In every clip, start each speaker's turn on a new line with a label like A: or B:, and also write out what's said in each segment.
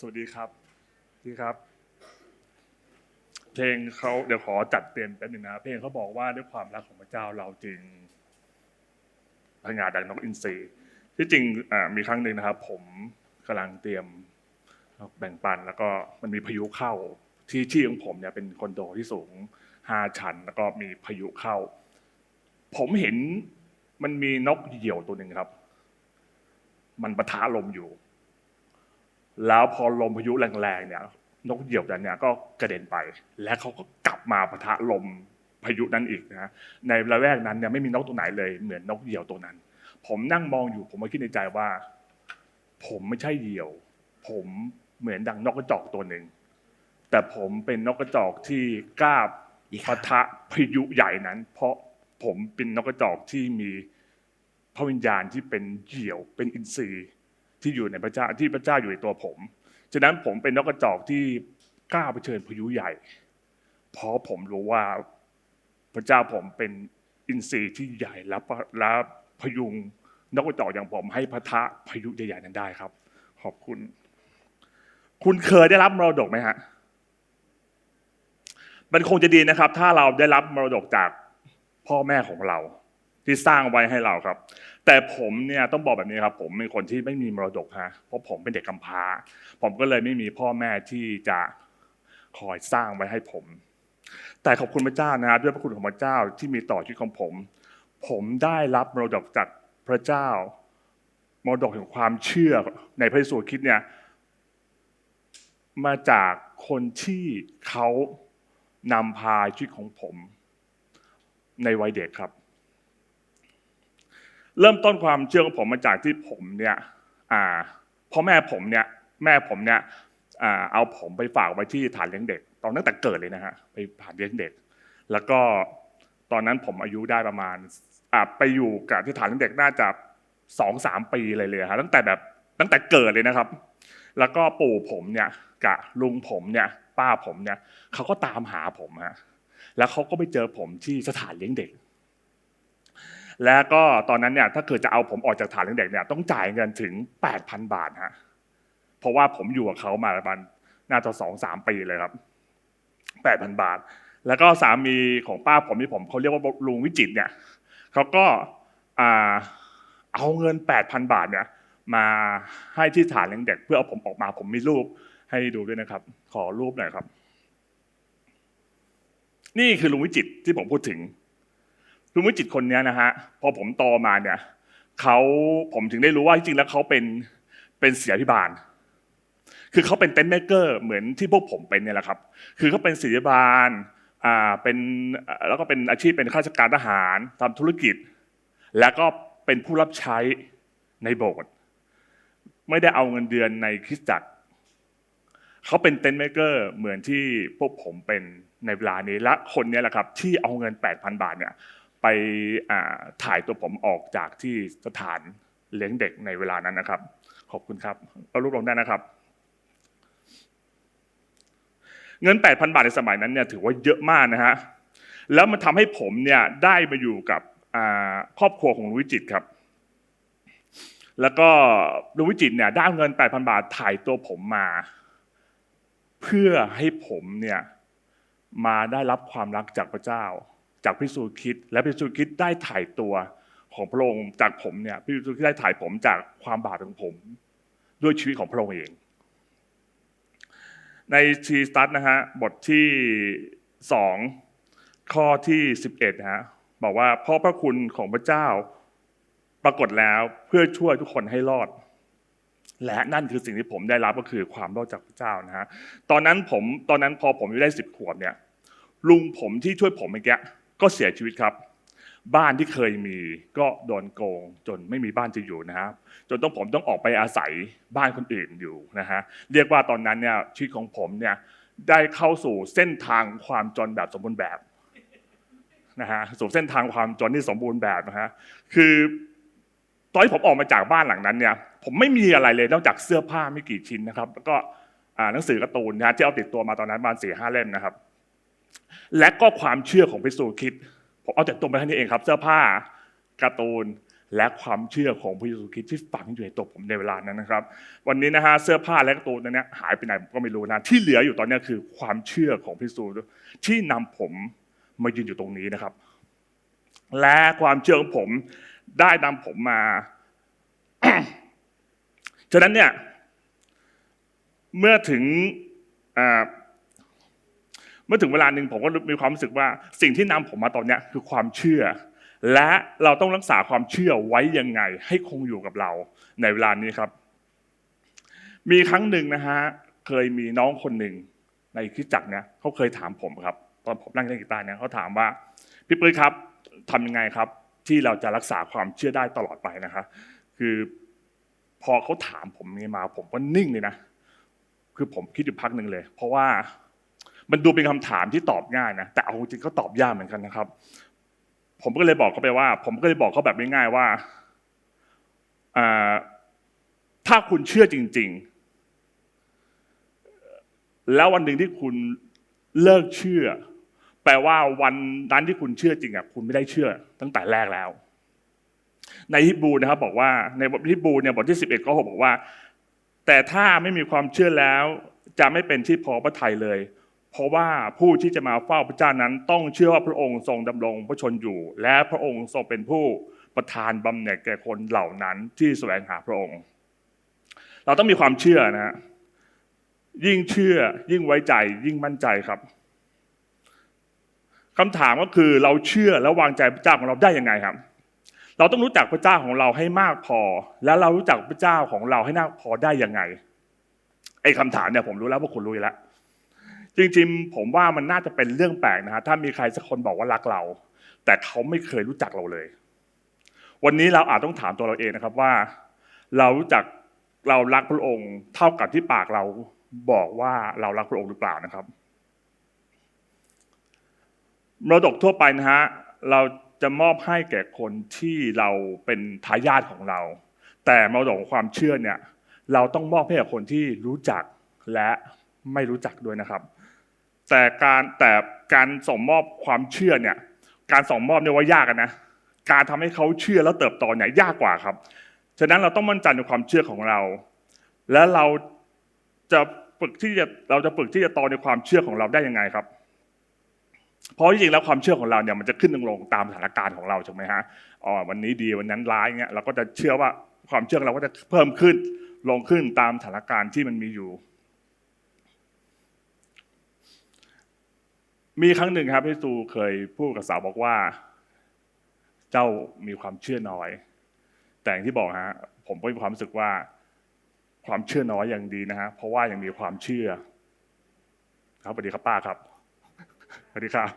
A: สวัสดีครับสวัสดีครับ เพลงเขาเดี๋ยวขอจัดเต็มแป๊บหนึงนะ เพลงเขาบอกว่าด้วยความรักของพระเจ้าเราจึงพงาดังนกอินทรีที่จริงมีครั้งหนึ่งนะครับ ผมกำลังเตรียมแบ่งปันแล้วก็มันมีพายุเข้าที่ที่ของผมเนี่ยเป็นคอนโดที่สูงห้าชั้น แล้วก็มีพายุเข้า ผมเห็นมันมีนกเหยี่ยวตัวหนึ่งครับ มันปะทะลมอยู่ แล้วพอลมพายุแรงๆเนี่ยนกเหยี่ยวนั้นเนี่ยก็กระเด็นไป และเขาก็กลับมาปะทะลมพายุนั้นอีกนะในระแวกนั้นเนี่ยไม่มีนกตัวไหนเลยเหมือนนกเหยี่ยวตัวนั้น ผมนั่งมองอยู่ผมมาคิดในใจว่า ผมไม่ใช่เหยี่ยว ผมเหมือนดังนกกระจอกตัวหนึ่งแต่ผมเป็นนกกระจอกที่กล้าปะทะพายุใหญ่นั้น เพราะผมเป็นนกกระจอกที่มีพระวิญญาณที่เป็นเหยี่ยวเป็นอินทรีย์ ที่อยู่ในพระเจ้าที่พระเจ้าอยู่ในตัวผม ฉะนั้นผมเป็นนกกระจอกที่กล้าเผชิญพายุใหญ่ เพราะผมรู้ว่าพระเจ้าผมเป็นอินทรีย์ที่ใหญ่และปะและพยุงนกกระจอกอย่างผมให้พะทะพายุใหญ่ๆนั้นได้ครับ ขอบคุณ คุณเคยได้รับมรดกไหมฮะมันคงจะดีนะครับ ถ้าเราได้รับมรดกจากพ่อแม่ของเรา ที่สร้างไว้ให้เราครับ แต่ผมเนี่ยต้องบอกแบบนี้ครับ ผมเป็นคนที่ไม่มีมรดกฮะเพราะผมเป็นเด็กกำพร้า ผมก็เลยไม่มีพ่อแม่ที่จะคอยสร้างไว้ให้ผม แต่ขอบคุณพระเจ้านะด้วยพระคุณของพระเจ้าที่มีต่อชีวิตของผม ผมได้รับมรดกจากพระเจ้ามรดกแห่งความเชื่อในพระเยซูคริสต์เนี่ยมาจากคนที่เขานำพาชีวิตของผม ในวัยเด็กครับ เริ่มต้นความเชื่อของผมมาจากที่ผมเนี่ยอ่าพ่อแม่ผมเนี่ยแม่ผมเนี่ยเอาผมไปฝากไว้ที่ฐานเลี้ยงเด็ก ตอนตั้งแต่เกิดเลยนะฮะไปฐานเลี้ยงเด็ก แล้วก็ตอนนั้นผมอายุได้ประมาณไปอยู่กับที่ฐานเลี้ยงเด็กน่าจะสองสามปีเลยเลยฮะตั้งแต่แบบตั้งแต่เกิดเลยนะครับ แล้วก็ปู่ผมเนี่ยกับลุงผมเนี่ยป้าผมเนี่ยเขาก็ตามหาผมฮะแล้วเขาก็ไปเจอผมที่สถานเลี้ยงเด็ก แล้วก็ตอนนั้นเนี่ยถ้าเกิดจะเอาผมออกจากฐานเลี้ยงเด็กเนี่ยต้องจ่ายเงินถึง 8,000 บาทฮะเพราะว่าผมอยู่กับเขามาประมาณน่าจะสองสามปีเลยครับ 8,000 บาท แล้วก็สามีของป้าผมที่ผมเขาเรียกว่าลุงวิจิตเนี่ยเขาก็เอาเงิน 8,000 บาทเนี่ยมาให้ที่ฐานเลี้ยงเด็ก เพื่อเอาผมออกมาผมมีรูปให้ดูด้วยนะครับ ขอรูปหน่อยครับ นี่คือลุงวิจิตที่ผมพูดถึง ลุงวิจิตคนนี้นะฮะพอผมโตมาเนี่ยเขาผมถึงได้รู้ว่าจริงๆแล้วเขาเป็นเป็นเสียพิบาล คือเขาเป็นเต็นท์เมเกอร์เหมือนที่พวกผมเป็นเนี่ยแหละครับ คือเขาเป็นศิลปบาลอ่าเป็นแล้วก็เป็นอาชีพเป็นข้าราชการทหารทำธุรกิจ แล้วก็เป็นผู้รับใช้ในโบสถ์ไม่ได้เอาเงินเดือนในคริสตจักรเขาเป็นเต็นท์เมเกอร์เหมือนที่พวกผมเป็นในเวลานี้และคนเนี้แหละครับ ที่เอาเงิน 8,000 บาทเนี่ย ไปถ่ายตัวผมออกจากที่สถานเลี้ยงเด็กในเวลานั้นนะครับ ขอบคุณครับเอารูปลงได้นะครับ เงิน 8,000 บาทในสมัยนั้นเนี่ยถือว่าเยอะมากนะฮะแล้วมันทำให้ผมเนี่ยได้มาอยู่กับครอบครัวของลุงวิจิตครับ แล้วก็ลุงวิจิตเนี่ยได้เงิน 8,000 บาทถ่ายตัวผมมา เพื่อให้ผมเนี่ยมาได้รับความรักจากพระเจ้า จากพระเยซูคิดและพระเยซูคิดได้ถ่ายตัวของพระองค์จากผมเนี่ยพระเยซูคิดได้ถ่ายผมจากความบาปของผม ด้วยชีวิตของพระองค์เอง ในทีสตัสนะฮะบทที่สองข้อที่สิบเอ็ดนะฮะบอกว่าเพราะพระคุณของพระเจ้าปรากฏแล้วเพื่อช่วยทุกคนให้รอด และนั่นคือสิ่งที่ผมได้รับก็คือความรอดจากพระเจ้านะฮะตอนนั้นผมตอนนั้นพอผมอายุได้สิบขวบเนี่ยลุงผมที่ช่วยผมเมื่อกี้ ก็เสียชีวิตครับ บ้านที่เคยมีก็โดนโกง จนไม่มีบ้านจะอยู่นะฮะจนต้องผมต้องออกไปอาศัยบ้านคนอื่นอยู่นะฮะเรียกว่าตอนนั้นเนี่ยชีวิตของผมเนี่ยได้เข้าสู่เส้นทางความจนแบบสมบูรณ์แบบนะฮะสู่เส้นทางความจนที่สมบูรณ์แบบนะฮะคือตอนที่ผมออกมาจากบ้านหลังนั้นเนี่ยผมไม่มีอะไรเลยนอกจากเสื้อผ้าไม่กี่ชิ้นนะครับ แล้วก็หนังสือการ์ตูนนะฮะที่เอาติดตัวมาตอนนั้นประมาณสี่ห้าเล่มนะครับ และก็ความเชื่อของพระเยซูคริสต์ผมเอาแต่ตัวมาแค่นี้เองครับ เสื้อผ้าการ์ตูนและความเชื่อของพระเยซูคริสต์ที่ฝังอยู่ในตัวผมในเวลานั้นนะครับ วันนี้นะฮะเสื้อผ้าและการะตูนนั้นเนี่ยหายไปไหนผมก็ไม่รู้นะที่เหลืออยู่ตอนนี้คือความเชื่อของพระเยซูที่นำผมมายืนอยู่ตรงนี้นะครับ และความเชื่อของผมได้นำผมมาฉะนั้นเนี่ยเมื่อถึงอ่า เมื่อถึงเวลาหนึ่งผมก็มีความรู้สึกว่าสิ่งที่นำผมมาตอนนี้คือความเชื่อ และเราต้องรักษาความเชื่อไว้ยังไง ให้คงอยู่กับเราในเวลานี้ครับ มีครั้งหนึ่งนะฮะเคยมีน้องคนหนึ่งในคริสตจักเนี่ยเขาเคยถามผมครับตอนผมนั่งเล่นกีตาร์เนี่ยเขาถามว่าพี่ปุ้ยครับทำยังไงครับ ที่เราจะรักษาความเชื่อได้ตลอดไปนะครับคือพอเขาถามผมนี่มา ผมก็นิ่งเลยนะ คือผมคิดอยู่พักหนึ่งเลย เพราะว่า มันดูเป็นคำถามที่ตอบง่ายนะแต่เอาจริงก็ตอบยากเหมือนกันนะครับ ผมก็เลยบอกเขาไปว่า ผมก็เลยบอกเขาแบบง่ายๆว่าถ้าคุณเชื่อจริง ๆ แล้ววันหนึ่งที่คุณเลิกเชื่อ แปลว่าวันนั้นที่คุณเชื่อจริงอะคุณไม่ได้เชื่อ ตั้งแต่แรกแล้ว ในฮิบูนะครับบอกว่าในบทฮิบูเนี่ยบทที่สิบเอ็ดข้อหกบอกว่า แต่ถ้าไม่มีความเชื่อแล้ว จะไม่เป็นที่พอพระทัยเลย เพราะว่าผู้ที่จะมาเฝ้าพระเจ้านั้น ต้องเชื่อว่าพระองค์ทรงดำรงพระชนอยู่ และพระองค์ทรงเป็นผู้ประทานบำเหน็จแก่คนเหล่านั้นที่แสวงหาพระองค์ เราต้องมีความเชื่อนะฮะยิ่งเชื่อยิ่งไว้ใจยิ่งมั่นใจครับคำถามก็คือเราเชื่อและวางใจพระเจ้าของเราได้ยังไงครับ เราต้องรู้จักพระเจ้าของเราให้มากพอ แล้วเรารู้จักพระเจ้าของเราให้มากพอได้ยังไงไอ้คำถามเนี่ยผมรู้แล้วว่าคุณรู้อยู่แล้ว จริงๆ ผมว่ามันน่าจะเป็นเรื่องแปลกนะฮะถ้ามีใครสักคนบอกว่ารักเรา แต่เขาไม่เคยรู้จักเราเลย วันนี้เราอาจต้องถามตัวเราเองนะครับว่า เรารู้จักเรารักพระองค์เท่ากับที่ปากเราบอกว่าเรารักพระองค์หรือเปล่านะครับมรดกทั่วไปนะฮะเราจะมอบให้แก่คนที่เราเป็นทายาทของเรา แต่มรดกของความเชื่อเนี่ย เราต้องมอบให้กับคนที่รู้จักและไม่รู้จักด้วยนะครับ แต่การแต่การส่งมอบความเชื่อเนี่ย การส่งมอบเนี่ยว่ายากนะการทำให้เขาเชื่อแล้วเติบโตเนี่ยยากกว่าครับ ฉะนั้นเราต้องมั่นใจในความเชื่อของเรา และเราจะฝึกที่จะเราจะฝึกที่จะโตในความเชื่อของเราได้ยังไงครับ เพราะจริงๆแล้วความเชื่อของเราเนี่ยมันจะขึ้นลงตามสถานการณ์ของเราถูกไหมฮะอ๋อวันนี้ดีวันนั้นร้ายเงี้ยเราก็จะเชื่อว่าความเชื่อเราก็จะเพิ่มขึ้นลงขึ้นตามสถานการณ์ที่มันมีอยู่ มีครั้งหนึ่งครับพระเยซูเคยพูดกับสาวบอกว่า เจ้ามีความเชื่อน้อย แต่อย่างที่บอกฮะผมก็มีความรู้สึกว่า ความเชื่อน้อยอย่างดีนะฮะเพราะว่ายังมีความเชื่อ ครับสวัสดีครับป้าครับสวัสดีครับ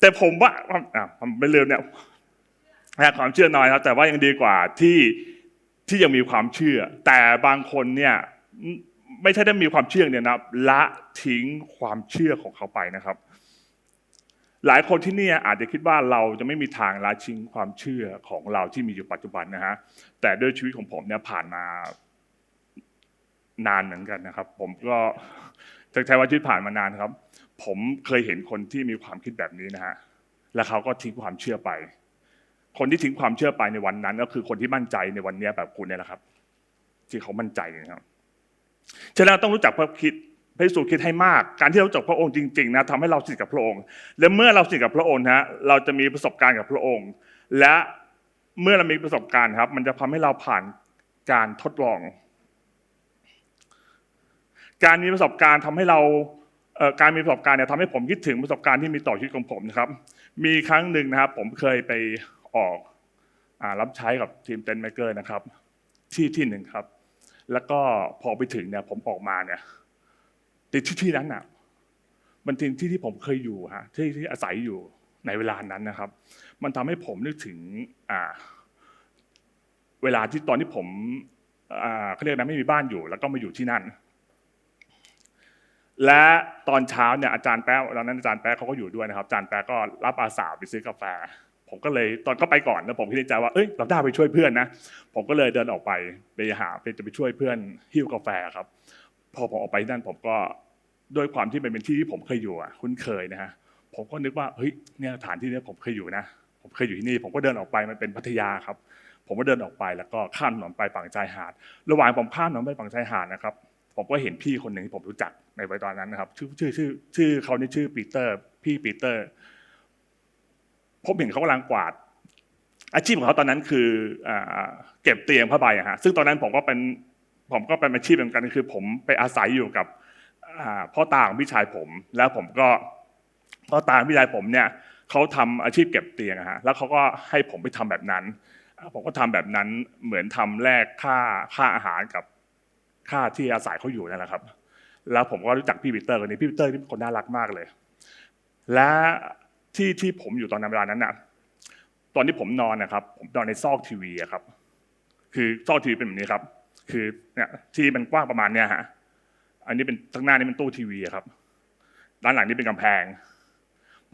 A: แต่ผมว่าอะผมไม่เลืมเนี่ยความเชื่อน้อยครับ แต่ว่ายังดีกว่าที่ที่ยังมีความเชื่อ แต่บางคนเนี่ย ไม่ใช่ได้มีความเชื่อเนี่ยนะละทิ้งความเชื่อของเขาไปนะครับ หลายคนที่นี่อาจจะคิดว่าเราจะไม่มีทางละทิ้งความเชื่อของเราที่มีอยู่ปัจจุบันนะฮะแต่ด้วยชีวิตของผมเนี่ยผ่านมานานเหมือนกันนะครับ ผมก็จะใช้ว่าชีวิตผ่านมานานครับ ผมเคยเห็นคนที่มีความคิดแบบนี้นะฮะและเขาก็ทิ้งความเชื่อไป คนที่ทิ้งความเชื่อไปในวันนั้น ก็คือคนที่มั่นใจในวันนี้แบบคุณเนี่ยแหละครับ ที่เขามั่นใจนะครับ ฉะนั้นต้องรู้จักพระคิดพระเยซูคิดให้มาก การที่เราจักพระองค์จริงๆนะทำให้เราสนิทกับพระองค์ และเมื่อเราสนิทกับพระองค์นะเราจะมีประสบการณ์กับพระองค์ และเมื่อเรามีประสบการณ์ครับ มันจะทำให้เราผ่านการทดลอง การมีประสบการณ์ทำให้เราเการมีประสบการณ์เนี่ยทำให้ผมคิดถึงประสบการณ์ที่มีต่อชีวิตของผมนะครับ มีครั้งหนึ่งนะครับ ผมเคยไปออกอรับใช้กับทีมเต็นเมเกอร์นะครับ ที่ที่หนึ่งครับ แล้วก็พอไปถึงเนี่ยผมออกมาเนี่ยติดที่ที่นั้นน่ะ มันเป็นที่ที่ผมเคยอยู่ฮะที่ที่อาศัยอยู่ในเวลานั้นนะครับ มันทำให้ผมนึกถึงอ่า เวลาที่ตอนที่ผมอ่าเขาเรียกนะไม่มีบ้านอยู่ แล้วก็มาอยู่ที่นั่น และตอนเช้าเนี่ยอาจารย์แป๊ะตอนนั้นอาจารย์แป๊ะเขาก็อยู่ด้วยนะครับ อาจารย์แป๊ะก็รับอาสาไปซื้อกาแฟ ผมก็เลยตอนก็ไปก่อนแล้วผมคิดในใจว่าเอ้ยเราได้ไปช่วยเพื่อนนะผมก็เลยเดินออกไปไปหาไปจะไปช่วยเพื่อนหิ้วกาแฟครับ พอผมออกไปนั่นผมก็ด้วยความที่มันเป็นที่ที่ผมเคยอยู่อะคุ้นเคยนะฮะผมก็นึกว่าเฮ้ยเนี่ยสถานที่นี้ผมเคยอยู่นะ ผมเคยอยู่ที่นี่ ผมก็เดินออกไปมันเป็นพัทยาครับ ผมก็เดินออกไปแล้วก็ข้ามถนนไปฝั่งชายหาด ระหว่างผมข้ามถนนไปฝั่งชายหาดนะครับ ผมก็เห็นพี่คนหนึ่งที่ผมรู้จักในวัยตอนนั้นนะครับ ชื่อชื่อชื่อชื่อเขานี่ชื่อปีเตอร์ พี่ปีเตอร์ ผมเห็นเขากำลังกวาด อาชีพของเขาตอนนั้นคืออเก็บเตียงผ้าใบอะฮะซึ่งตอนนั้นผมก็เป็นผมก็เป็นอาชีพเหมือนกันคือ ผมไปอาศัยอยู่กับพ่อตาของพี่ชายผม แล้วผมก็พ่อตาพี่ชายผมเนี่ยเขาทำอาชีพเก็บเตียงอะฮะแล้วเขาก็ให้ผมไปทำแบบนั้น ผมก็ทำแบบนั้นเหมือนทำแลกค่าค่าอาหารกับค่าที่อาศัยเขาอยู่นั่นแหละครับ แล้วผมก็รู้จักพี่ปีเตอร์คนนี้พี่ปีเตอร์นี่เป็นคนน่ารักมากเลย และ ที่ที่ผมอยู่ตอนนั้นเวลานั้นน่ะ ตอนที่ผมนอนนะครับ ผมนอนในซอกทีวีอะครับ คือซอกทีวีเป็นแบบนี้ครับ คือเนี่ยที่มันกว้างประมาณเนี้ยฮะ อันนี้เป็นข้างหน้านี่เป็นตู้ทีวีอะครับ ด้านหลังนี่เป็นกำแพง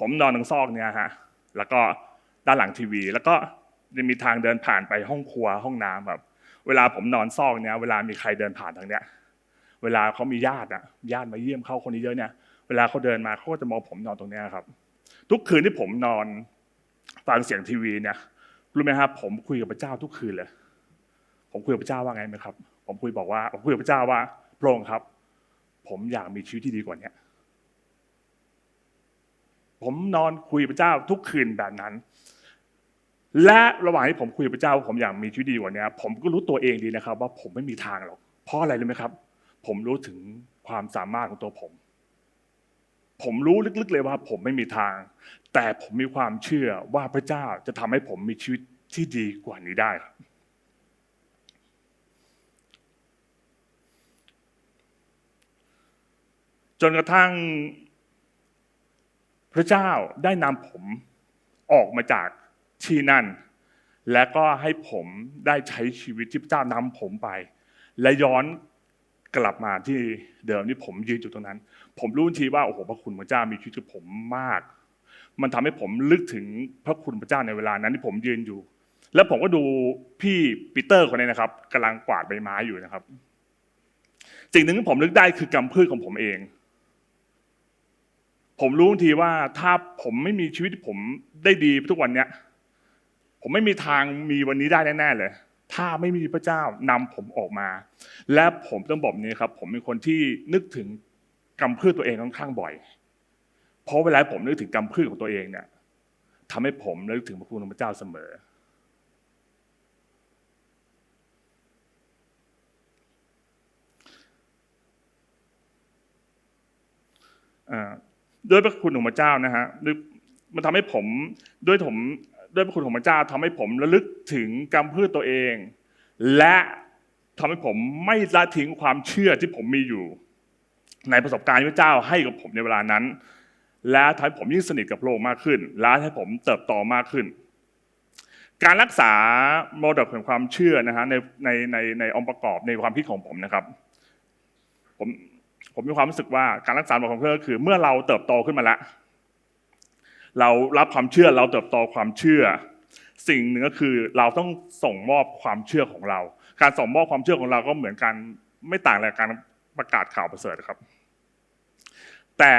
A: ผมนอนตรงซอกเนี้ยฮะ แล้วก็ด้านหลังทีวี แล้วก็จะมีทางเดินผ่านไปห้องครัวห้องน้ำแบบเวลาผมนอนซอกเนี้ย เวลามีใครเดินผ่านทางเนี้ย เวลาเขามีญาติอะญาติมาเยี่ยมเขาคนนี้เยอะเนี่ย เวลาเขาเดินมาเขาก็จะมองผมนอนตรงเนี้ยครับ ทุกคืนที่ผมนอนฟังเสียงทีวีเนี่ยรู้ไหมครับผมคุยกับพระเจ้าทุกคืนเลย ผมคุยกับพระเจ้าว่าไงไหมครับ ผมคุยบอกว่าผมคุยกับพระเจ้าว่าพระองค์ครับ ผมอยากมีชีวิตที่ดีกว่าเนี้ผมนอนคุยกับพระเจ้าทุกคืนแบบนั้น และระหว่างที่ผมคุยกับพระเจ้าว่าผมอยากมีชีวิตดีกว่านี้ผมก็รู้ตัวเองดีนะครับ ว่าผมไม่มีทางหรอกเพราะอะไรรู้ไหมครับ ผมรู้ถึงความสามารถของตัวผม ผมรู้ลึกๆเลยว่าผมไม่มีทาง แต่ผมมีความเชื่อว่าพระเจ้าจะทำให้ผมมีชีวิตที่ดีกว่านี้ได้ครับจนกระทั่ง พระเจ้าได้นำผมออกมาจากที่นั่น และก็ให้ผมได้ใช้ชีวิตที่พระเจ้านำผมไป และย้อน กลับมาที่เดิมที่ผมยืนอยู่ตรงนั้น ผมรู้ทันทีว่าโอ้โหพระคุณพระเจ้ามีชีวิตกับผมมาก มันทำให้ผมลึกถึงพระคุณพระเจ้าในเวลานั้นที่ผมยืนอยู่ แล้วผมก็ดูพี่ปีเตอร์คนนี้นะครับกำลังกวาดใบไม้อยู่นะครับ สิ่งหนึ่งที่ผมนึกได้คือกำพืชของผมเอง ผมรู้ทันทีว่าถ้าผมไม่มีชีวิตที่ผมได้ดีทุกวันเนี้ย ผมไม่มีทางมีวันนี้ได้แน่ๆเลย ถ้าไม่มีพระเจ้านำผมออกมา และผมต้องบอกนี้ครับ ผมเป็นคนที่นึกถึงกำพืชตัวเองค่อนข้างบ่อย เพราะเวลาผมนึกถึงกำพืชของตัวเองเนี่ยทำให้ผมนึกถึงพระคุณของพระเจ้าเสมออ่าด้วยพระคุณของพระเจ้านะฮะมันทำให้ผมด้วยผม ด้วยพระคุณของพระเจ้าทำให้ผมระลึกถึงกรรมพืชตัวเอง และทำให้ผมไม่ละทิ้งความเชื่อที่ผมมีอยู่ ในประสบการณ์ที่พระเจ้าให้กับผมในเวลานั้น และทำให้ผมยิ่งสนิทกับพระองค์มากขึ้น และให้ผมเติบโตมากขึ้น การรักษาโมเดลแห่งความเชื่อนะฮะในในในในองค์ประกอบในความคิดของผมนะครับ ผมผมมีความรู้สึกว่าการรักษาโมเดลความเชื่อคือ เมื่อเราเติบโตขึ้นมาแล้ว เรารับความเชื่อเราเติบโตความเชื่อ สิ่งหนึ่งก็คือเราต้องส่งมอบความเชื่อของเรา การส่งมอบความเชื่อของเราก็เหมือนกันไม่ต่างอะไรกับการประกาศข่าวประเสริฐครับ แต่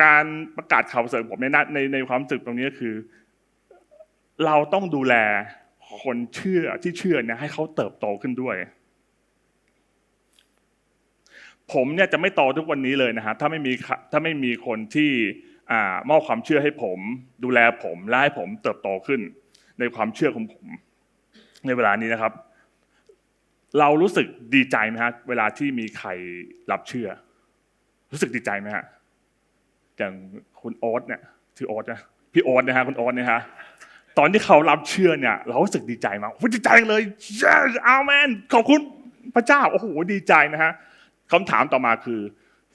A: การประกาศข่าวประเสริฐผมในหน้าในในความรู้สึกตรงนี้ก็คือ เราต้องดูแลคนเชื่อที่เชื่อเนี่ยให้เขาเติบโตขึ้นด้วย ผมเนี่ยจะไม่โตทุกวันนี้เลยนะฮะถ้าไม่มีถ้าไม่มีคนที่มอบความเชื่อให้ผม ดูแลผมและให้ผมเติบโตขึ้น ในความเชื่อของผม ในเวลานี้นะครับ เรารู้สึกดีใจไหมฮะเวลาที่มีใครรับเชื่อ รู้สึกดีใจไหมฮะอย่างคุณโอ๊ตเนี่ยชื่อโอ๊ตนะพี่โอ๊ตนะฮะคุณโอ๊ตเนี่ยฮะตอนที่เขารับเชื่อเนี่ย เรารู้สึกดีใจมากดีใจเลย yes อาเมนขอบคุณพระเจ้าโอ้โหดีใจนะฮะ คำถามต่อมาคือ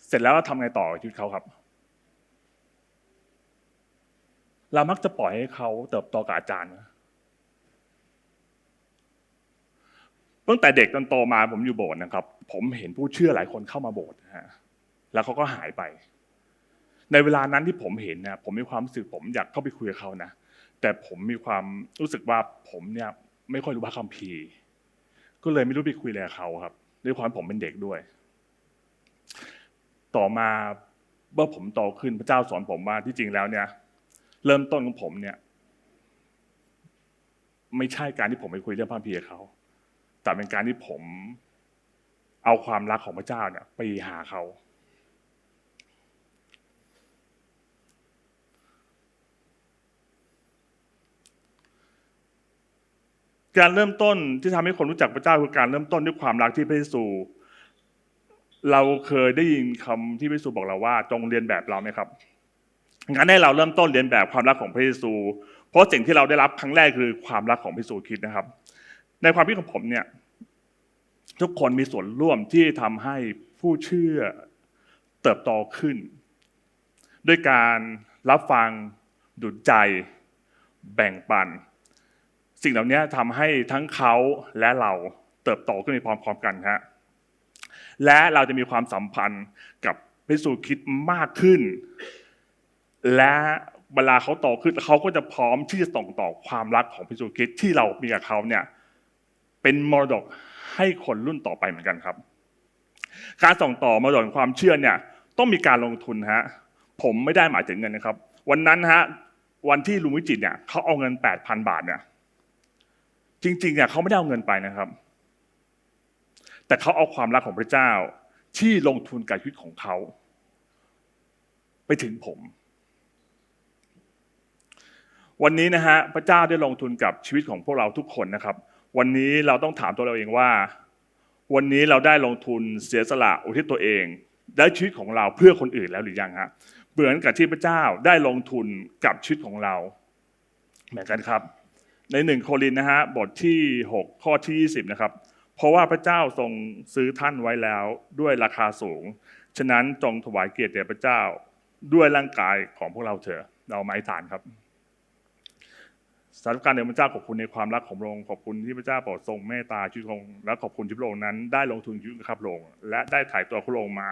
A: เสร็จแล้วเราทำไงต่อชีวิตเขาครับ เรามักจะปล่อยให้เขาเติบโตกับอาจารย์นะตั้งแต่เด็กจนโตมาผมอยู่โบสถ์นะครับ ผมเห็นผู้เชื่อหลายคนเข้ามาโบสถ์นะฮะแล้วเขาก็หายไป ในเวลานั้นที่ผมเห็นนะผมมีความรู้สึกผมอยากเข้าไปคุยกับเขานะแต่ผมมีความรู้สึกว่าผมเนี่ยไม่ค่อยรู้พระคัมภีร์ ก็เลยไม่รู้ไปคุยอะไรกับเขาครับ ด้วยความผมเป็นเด็กด้วย ต่อมาเมื่อผมโตขึ้นพระเจ้าสอนผมว่าที่จริงแล้วเนี่ย เริ่มต้นของผมเนี่ย ไม่ใช่การที่ผมไปคุยเรื่องพระคัมภีร์กับเขา แต่เป็นการที่ผมเอาความรักของพระเจ้าเนี่ย ไปหาเขาการเริ่มต้นที่ทำให้คนรู้จักพระเจ้าคือการเริ่มต้นด้วยความรักที่พระเยซู เราเคยได้ยินคำที่พระเยซูบอกเราว่า จงเรียนแบบเราไหมครับงั้นให้เราเริ่มต้นเรียนแบบความรักของพระเยซู เพราะสิ่งที่เราได้รับครั้งแรกคือความรักของพระเยซูคริดนะครับ ในความคิดของผมเนี่ย ทุกคนมีส่วนร่วมที่ทำให้ผู้เชื่อเติบโตขึ้น ด้วยการรับฟังดุจใจ แบ่งปัน สิ่งเหล่านี้ทำให้ทั้งเขาและเราเติบโตขึ้นไปพร้อมๆกันฮะ และเราจะมีความสัมพันธ์กับพระเยซูคริดมากขึ้น และเวลาเขาโตขึ้นเขาก็จะพร้อมที่จะส่งต่อความรักของพระเยซูคริสต์ที่เรามีกับเขาเนี่ยเป็นมรดกให้คนรุ่นต่อไปเหมือนกันครับ การส่งต่อมรดกความเชื่อเนี่ยต้องมีการลงทุนฮะผมไม่ได้หมายถึงเงินนะครับ วันนั้นฮะวันที่ลุงวิจิตเนี่ยเขาเอาเงินแปดพันบาทเนี่ยจริงๆเนี่ยเขาไม่ได้เอาเงินไปนะครับ แต่เขาเอาความรักของพระเจ้าที่ลงทุนกับชีวิตของเขา ไปถึงผม วันนี้นะฮะพระเจ้าได้ลงทุนกับชีวิตของพวกเราทุกคนนะครับ วันนี้เราต้องถามตัวเราเองว่า วันนี้เราได้ลงทุนเสียสละอุทิศตัวเองได้ชีวิตของเราเพื่อคนอื่นแล้วหรือยังฮะเหมือนกับที่พระเจ้าได้ลงทุนกับชีวิตของเราเหมือนกันครับ ในหนึ่งโครินนะฮะบทที่ 6 ข้อที่ 20 นะครับ เพราะว่าพระเจ้าทรงซื้อท่านไว้แล้วด้วยราคาสูง ฉะนั้นจงถวายเกียรติแด่พระเจ้าด้วยร่างกายของพวกเราเถอะเราไม้ฐานครับสาธุการเดชพระเจ้าขอบคุณในความรักของพระองค์ขอบคุณที่พระเจ้าโปรดทรงเมตตาชีวิตของและขอบคุณที่พระองค์นั้น ได้ลงทุนชีวิตข้าพระองค์และได้ถ่ายตัวพระองค์มา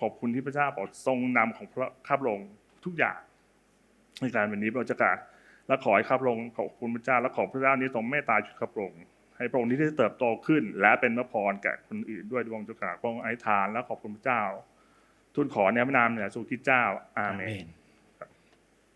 A: ขอบคุณที่พระเจ้าโปรดทรงนำของพระข้าพระองค์ทุกอย่างในการวันนี้พระเจ้าค่ะและขอให้ข้าพระองค์ขอบคุณพระเจ้าและขอพระเจ้านี้ทรงเมตตาชีวิตข้าพระองค์ ให้พระองค์ที่ได้เติบโตขึ้น และเป็นพระพรแก่คนอื่นด้วยดวงเจ้าค่ะพระองค์ไอทานและขอบคุณพระเจ้า ทูลขอในพระนามเนี่ยสุคิดเจ้าอาเม
B: น